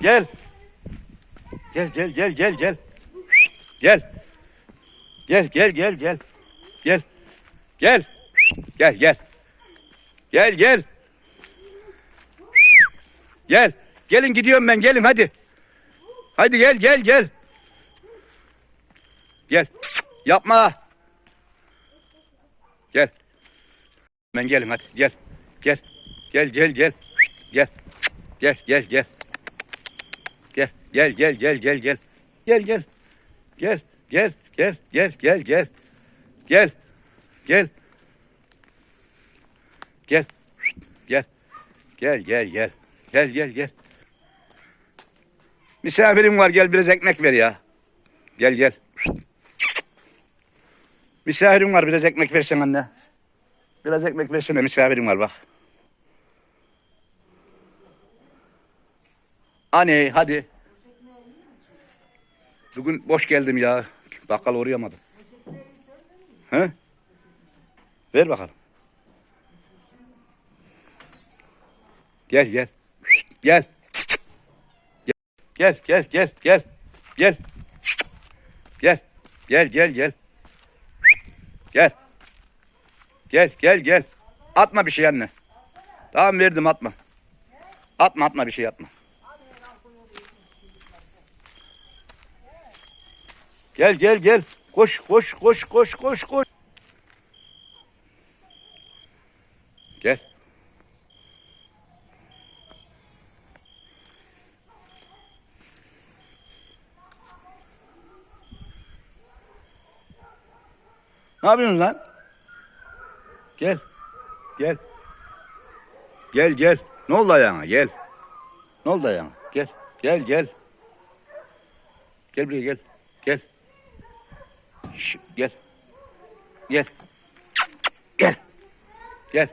Gel. Gel gel gel gel gel. Gel. Gel gel gel gel. Gel. Gel. Gel gel. Gel gel. Gel. Gelin gidiyorum ben gelin hadi. Hadi gel gel gel. Gel. Yapma. Gel. Ben gelin hadi gel. Gel. Gel gel gel. Gel. Gel gel gel. Gel gel gel gel gel gel. Gel gel. Gel gel gel gel gel gel. Gel. Gel. Gel. Gel. Gel gel gel. Gel gel. Misafirim var gel biraz ekmek ver ya. Gel gel. Misafirim var biraz ekmek versen anne. Biraz ekmek versene misafirim var bak. Anne hadi. Bugün boş geldim ya. Bakkal uğrayamadım. He? Ver bakalım. Gel gel. Gel. Gel gel gel gel. Gel. Gel. Gel gel gel. Gel. Gel gel gel. Atma bir şey anne. Tamam verdim atma. Atma atma bir şey atma. Gel gel gel. Koş koş koş koş koş koş. Gel. Ne yapıyorsunuz lan? Gel. Gel. Gel gel. Ne oldu ayağına? Gel. Ne oldu ayağına? Gel. Gel gel. Gel buraya gel. Gel. Şş, gel. Gel. Gel. Gel.